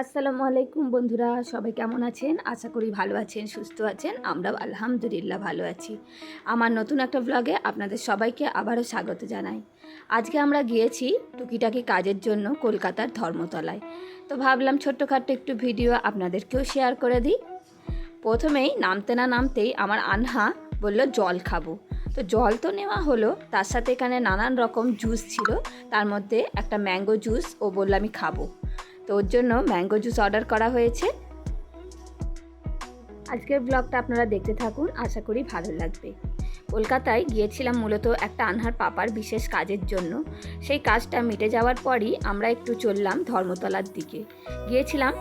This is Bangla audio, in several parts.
আসসালামু আলাইকুম বন্ধুরা, সবাই কেমন আছেন? আশা করি ভালো আছেন, সুস্থ আছেন আমরা আলহামদুলিল্লাহ ভালো আছি। আমার নতুন একটা ব্লগে আপনাদের সবাইকে আবারও স্বাগত জানাই। আজকে আমরা গিয়েছি টুকিটাকি কাজের জন্য কলকাতার ধর্মতলায়। তো ভাবলাম ছোট্টখাট্ট একটু ভিডিও আপনাদেরকেও শেয়ার করে দিই। প্রথমেই নামতে না নামতেই আমার আনহা বলল, জল খাব। তো জল তো নেওয়া হলো, তার সাথে এখানে নানান রকম জুস ছিল, তার মধ্যে একটা ম্যাঙ্গো জুস ও বলল, আমি খাব। তো ওর জন্য ম্যাঙ্গো জুস অর্ডার করা হয়েছে। আজকের ব্লগটা আপনারা দেখতে থাকুন, আশা করি ভালো লাগবে। কলকাতায় গিয়েছিলাম মূলত একটা আনহার পাপার বিশেষ কাজের জন্য। সেই কাজটা মিটে যাওয়ার পরই আমরা একটু চললাম ধর্মতলার দিকে। গিয়েছিলাম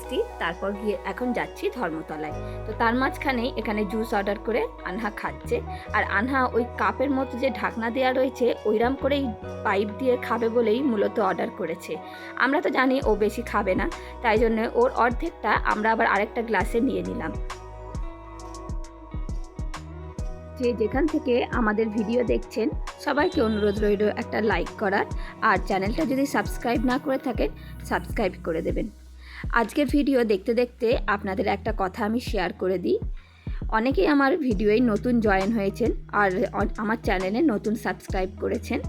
স্ট্রিট তারপর গিয়ে এখন যাচ্ছি ধর্মতলায়। তো তার মাঝখানেই এখানে জুস অর্ডার করে আনহা খাচ্ছে। আর আনহা ওই কাপের মতো যে ঢাকনা দেওয়া রয়েছে, ওইরাম করেই পাইপ দিয়ে খাবে বলেই মূলত অর্ডার করেছে। আমরা তো জানি ও বেশি খাবে না, তাই জন্য ওর অর্ধেকটা আমরা আবার আরেকটা গ্লাসে নিয়ে নিলাম। যে যেখান থেকে আমাদের ভিডিও দেখছেন, সবাইকে অনুরোধ রইল একটা লাইক করার। আর চ্যানেলটা যদি সাবস্ক্রাইব না করে থাকেন সাবস্ক্রাইব করে দেবেন। আজকের ভিডিও দেখতে দেখতে আপনাদের একটা কথা আমি শেয়ার করে দিই। অনেকেই আমার ভিডিওয় নতুন জয়েন হয়েছেন আর আমার চ্যানেলে নতুন সাবস্ক্রাইব করেছেন।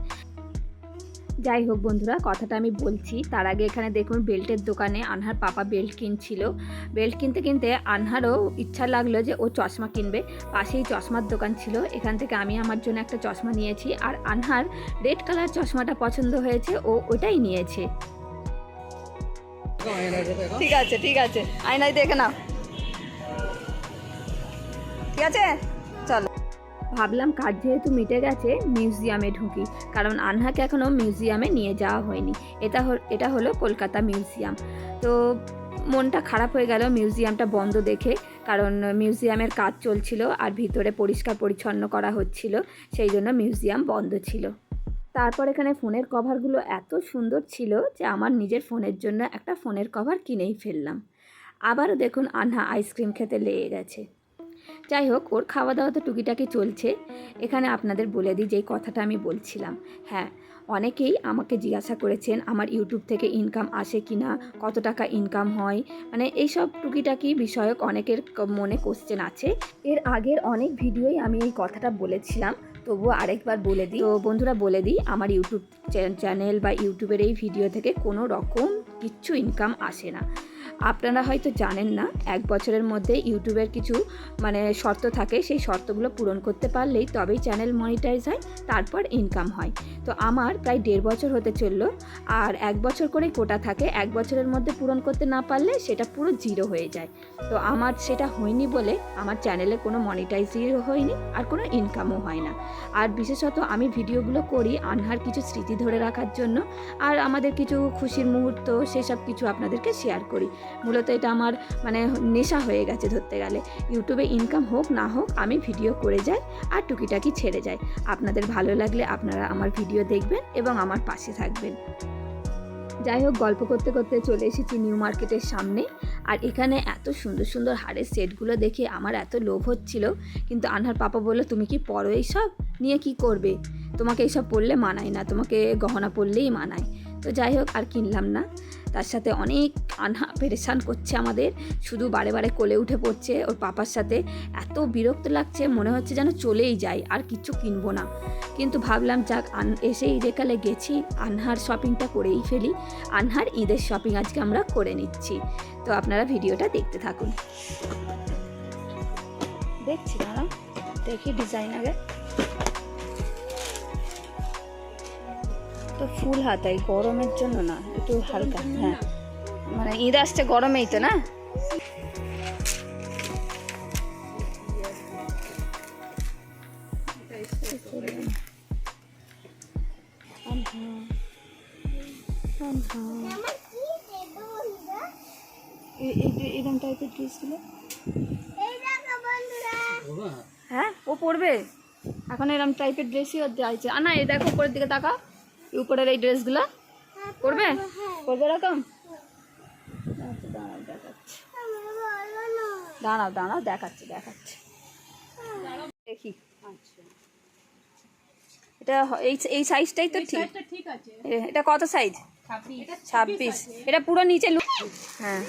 যাই হোক বন্ধুরা, কথাটা আমি বলছি। তার আগে এখানে দেখুন, বেল্টের দোকানে আনহার পাপা বেল্ট কিনছিল। বেল্ট কিনতে কিনতে আনহারও ইচ্ছা লাগল যে ও চশমা কিনবে। পাশেই চশমার দোকান ছিল। এখান থেকে আমি আমার জন্য একটা চশমা নিয়েছি। আর আনহার রেড কালার চশমাটা পছন্দ হয়েছে। ও ওটাই নিয়েছে। ঠিক আছে ঠিক আছে। আয়নায় দেখে নাও। ঠিক আছে? চলো। ভাবলাম কাজ যেহেতু মিটে গেছে, মিউজিয়ামে ঢুকি, কারণ আনহাকে এখনও মিউজিয়ামে নিয়ে যাওয়া হয়নি। এটা এটা হলো কলকাতা মিউজিয়াম। তো মনটা খারাপ হয়ে গেল মিউজিয়ামটা বন্ধ দেখে, কারণ মিউজিয়ামের কাজ চলছিল আর ভিতরে পরিষ্কার পরিচ্ছন্ন করা হচ্ছিল, সেই জন্য মিউজিয়াম বন্ধ ছিল। তারপর এখানে ফোনের কভারগুলো এত সুন্দর ছিল যে আমার নিজের ফোনের জন্য একটা ফোনের কভার কিনেই ফেললাম। আবারও দেখুন আনহা আইসক্রিম খেতে লেগে গেছে। যাই হোক, ওর খাওয়া দাওয়া তো টুকিটাকি চলছে। এখানে আপনাদের বলে দিই যেই কথাটা আমি বলছিলাম। হ্যাঁ অনেকেই আমাকে জিজ্ঞাসা করেছেন, আমার ইউটিউব থেকে ইনকাম আসে কি না কত টাকা ইনকাম হয়? মানে এইসব টুকিটাকি বিষয়ক অনেকের মনে কোশ্চেন আছে। এর আগের অনেক ভিডিওই আমি এই কথাটা বলেছিলাম। তবুও আরেকবার বলে দিই। তো বন্ধুরা বলে দিই, আমার ইউটিউব চ্যান- চ্যানেল বা ইউটিউবের এই ভিডিও থেকে কোনো রকম কিচ্ছু ইনকাম আসে না। আপনারা হয়তো জানেন না, এক বছরের মধ্যে ইউটিউবের কিছু মানে শর্ত থাকে, সেই শর্তগুলো পূরণ করতে পারলেই তবেই চ্যানেল মনিটাইজ হয়, তারপর ইনকাম হয়। তো আমার প্রায় দেড় বছর হতে চলল, আর এক বছর করে কোটা থাকে, এক বছরের মধ্যে পূরণ করতে না পারলে সেটা পুরো জিরো হয়ে যায়। তো আমার সেটা হয়নি বলে আমার চ্যানেলে কোনো মনিটাইজই হয়নি, আর কোনো ইনকামও হয় না। আর বিশেষত আমি ভিডিওগুলো করি আনহার কিছু স্মৃতি ধরে রাখার জন্য, আর আমাদের কিছু খুশির মুহূর্ত, সেসব কিছু আপনাদেরকে শেয়ার করি। মূলত এটা আমার মানে নেশা হয়ে গেছে ধরতে গেলে। ইউটিউবে ইনকাম হোক না হোক, আমি ভিডিও করে যাই আর টুকিটাকি ছেড়ে যাই। আপনাদের ভালো লাগলে আপনারা আমার ভিডিও দেখবেন এবং আমার পাশে থাকবেন। যাই হোক, গল্প করতে করতে চলে এসেছি নিউ মার্কেটের সামনে। আর এখানে এত সুন্দর সুন্দর হাড়ের সেটগুলো দেখে আমার এত লোভ হচ্ছিল। কিন্তু আনহার পাপা বলল, তুমি কি পরো এইসব? নিয়ে কি করবে? তোমাকে এইসব পরলে মানায় না। তোমাকে গহনা পরলেই মানায়। তো যাই হোক, আর কিনলাম না। তার সাথে অনেক আনহা, পেরেশান করছে আমাদের। শুধু বারে বারে কোলে উঠে পড়ছে ওর পাপার সাথে। এত বিরক্ত লাগছে, মনে হচ্ছে যেন চলেই যাই আর কিচ্ছু কিনবো না। কিন্তু ভাবলাম, যাক, আন, এসেই যেকালে গেছি, আনহার শপিংটা করেই ফেলি। আনহার ঈদের শপিং আজকে আমরা করে নিচ্ছি। তো আপনারা ভিডিওটা দেখতে থাকুন। দেখছি দাঁড়া দেখি ডিজাইন আগে। তো ফুল হাতাই গরমের জন্য না, একটু হালকা হ্যাঁ। মানে ঈদ আসছে গরমেই তো না? টাইপের হ্যাঁ ও পরবে। এখন এরকম টাইপের ড্রেসই ওর চাইছে আর না, এই দেখো, উপরের দিকে তাকা উপরের এই ড্রেসগুলো? করবে পরবে এরকম? আচ্ছা, দাঁড়াও দেখাচ্ছি দাঁড়াও দাঁড়াও দেখাচ্ছি দেখাচ্ছি। দেখি। আচ্ছা এটা এই এই সাইজটাই তো ঠিক। এটা কত সাইজ ছাব্বিশ। এটা পুরো নিচে লু- হ্যাঁ।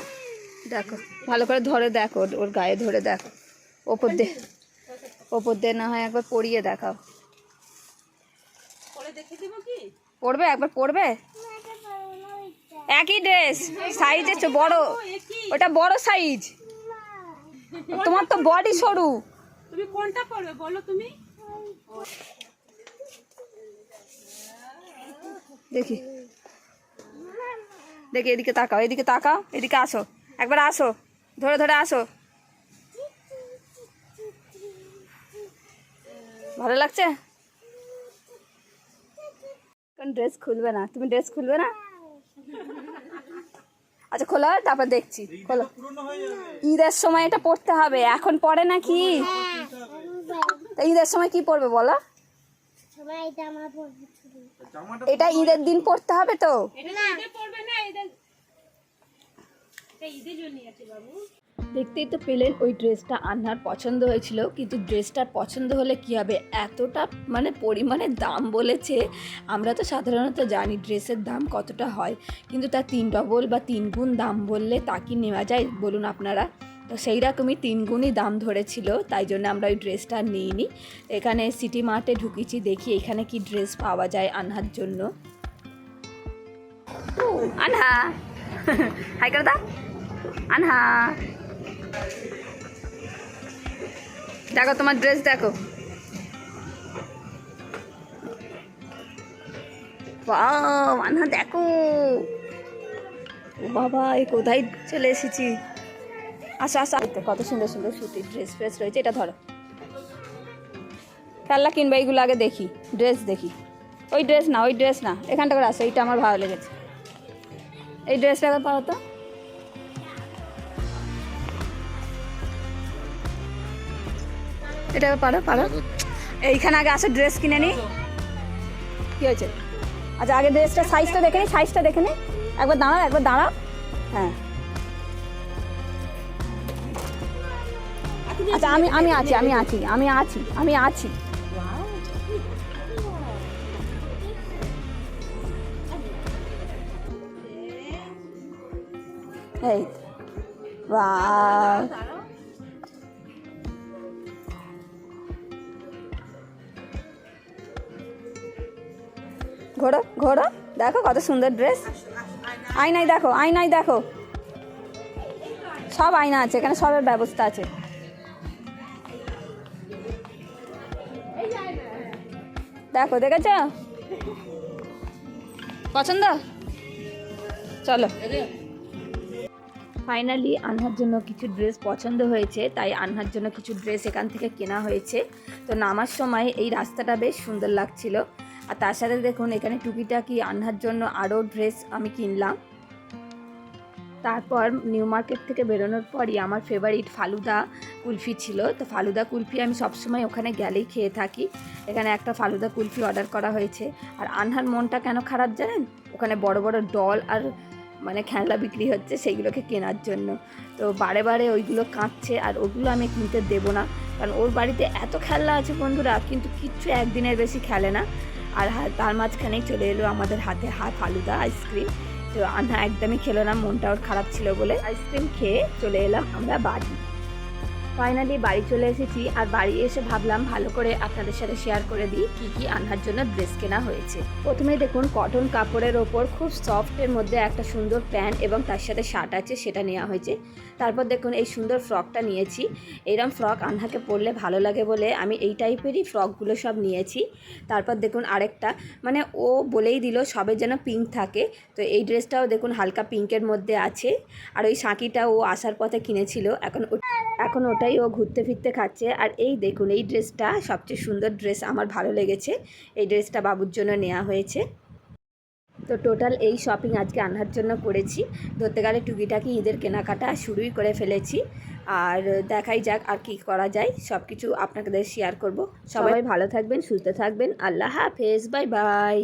দেখো ভালো করে ধরে দেখো ওর- ওর গায়ে ধরে দেখো। ওপর দিয়ে ওপর দিয়ে না হয় একবার পরিয়ে দেখাও। পড়বে? একবার পড়বে? একই ড্রেস সাইজ আছে বড়। ওটা বড় সাইজ তোমার তো বডি সরু। তুমি কোনটা পড়বে বলো তুমি? দেখি। দেখি এদিকে তাকাও এদিকে তাকাও এদিকে আসো। একবার আসো ধরে ধরে আসো। ভালো লাগছে? কোন ড্রেস খুলবে না। তুমি ড্রেস খুলবে না? আচ্ছা খোলো তারপর দেখছি। খোলো। ঈদের সময় এটা পড়তে হবে। এখন পরে নাকি? তা ঈদের সময় কি বলো? পরবে শুধু। এটা ঈদের দিন পড়তে হবে তো? না ঈদে ঈদের জন্য আছে বাবু। দেখতেই তো পেলেন ওই ড্রেসটা আন্নার পছন্দ হয়েছিল কিন্তু ড্রেসটার পছন্দ হলে কি হবে? এতটা মানে পরিমাণে দাম বলেছে আমরা তো সাধারণত জানি ড্রেসের দাম কতটা হয় কিন্তু তার তিন ডবল বা তিন গুণ দাম বললে তা কি নেওয়া যায় বলুন আপনারা? তো সেই রকমই তিন গুণই দাম ধরেছিল তাই জন্য আমরা ওই ড্রেসটা নিইনি। এখানে সিটি মার্টে ঢুকেছি দেখি এখানে কি ড্রেস পাওয়া যায় আনহার জন্য। আনহা হাই করে দা আনহা। দেখো, তোমার ড্রেস দেখো। আনহা, দেখো। বাবা, এই কোথায় চলে এসেছি? আসো আসো। কত সুন্দর সুন্দর সুতির ড্রেস ফ্রেস রয়েছে, এটা ধরো। খেলনা কিনবা এইগুলো আগে দেখি ড্রেস দেখি। ওই ড্রেস না, ওই ড্রেস না, এখানটা করে আসো, এইটা আমার ভালো লেগেছে। এই ড্রেসটা পারো তো। এটা পারো পারো। এইখানে আগে আসো ড্রেস কিনে নি। কি হয়েছে? আচ্ছা আগে ড্রেসটা সাইজটা দেখে নি সাইজটা দেখে নি। একবার দাঁড়াও একবার দাঁড়াও। হ্যাঁ। আচ্ছা আমি আমি আছি আমি আছি আমি আছি আমি আছি। এই বাহ ঘোড়ো ঘোড়ো। দেখো কত সুন্দর ড্রেস আয়নাই দেখো আয়নাই দেখো। সব আয়না আছে, এখানে সবের ব্যবস্থা আছে। দেখো, দেখেছ? পছন্দ? চলো। ফাইনালি আনহার জন্য কিছু ড্রেস পছন্দ হয়েছে, তাই আনহার জন্য কিছু ড্রেস এখান থেকে কেনা হয়েছে। তো নামার সময় এই রাস্তাটা বেশ সুন্দর লাগছিল। আর তার সাথে দেখুন, এখানে টুকিটাকি আনহার জন্য আরও ড্রেস আমি কিনলাম। তারপর নিউ মার্কেট থেকে বেরোনোর পরই আমার ফেভারিট ফালুদা কুলফি ছিল। তো ফালুদা কুলফি আমি সবসময় ওখানে গেলেই খেয়ে থাকি। এখানে একটা ফালুদা কুলফি অর্ডার করা হয়েছে। আর আনহার মনটা কেন খারাপ জানেন? ওখানে বড় বড় ডল আর মানে খেলনা বিক্রি হচ্ছে সেইগুলোকে কেনার জন্য। তো বারে বারে ওইগুলো কাঁদছে আর ওগুলো আমি কিনতে দেবো না। কারণ ওর বাড়িতে এত খেলনা আছে বন্ধুরা, কিন্তু কিচ্ছু একদিনের বেশি খেলে না। আর তার মাঝখানেই চলে এলো আমাদের হাতে হাত ফালুদা আইসক্রিম। তো আন্না একদমই খেলো না মনটা ওর খারাপ ছিল বলে আইসক্রিম খেয়ে চলে এলাম আমরা বাড়ি। ফাইনালি বাড়ি চলে এসেছি আর বাড়ি এসে ভাবলাম ভালো করে আপনাদের সাথে শেয়ার করে দিই কি কি আনহার জন্য ড্রেস কেনা হয়েছে। প্রথমে দেখুন কটন কাপড়ের ওপর খুব সফটের মধ্যে একটা সুন্দর প্যান্ট এবং তার সাথে শার্ট আছে, সেটা নেওয়া হয়েছে। তারপর দেখুন, এই সুন্দর ফ্রকটা নিয়েছি। এরম ফ্রক আনহাকে পরলে ভালো লাগে বলে আমি এই টাইপেরই ফ্রকগুলো সব নিয়েছি। তারপর দেখুন, আরেকটা মানে ও বলেই দিল সবে যেন পিঙ্ক থাকে। তো এই ড্রেসটাও দেখুন, হালকা পিঙ্কের মধ্যে আছে। আর ওই সাঁকিটা ও আসার পথে কিনেছিল। এখন এখন ওটাই ও ঘুরতে ফিরতে খাচ্ছে। আর এই দেখুন এই ড্রেসটা সবচেয়ে সুন্দর ড্রেস আমার ভালো লেগেছে। এই ড্রেসটা বাবুর জন্য নেওয়া হয়েছে। তো টোটাল এই শপিং আজকে আনহার জন্য করেছি। ধরতে গেলে টুকিটাকি ঈদের কেনাকাটা শুরুই করে ফেলেছি। আর দেখাই যাক আর কি করা যায়। সব কিছু আপনাদের শেয়ার করব। সবাই ভালো থাকবেন সুস্থ থাকবেন। আল্লাহ হাফেজ বাই বাই।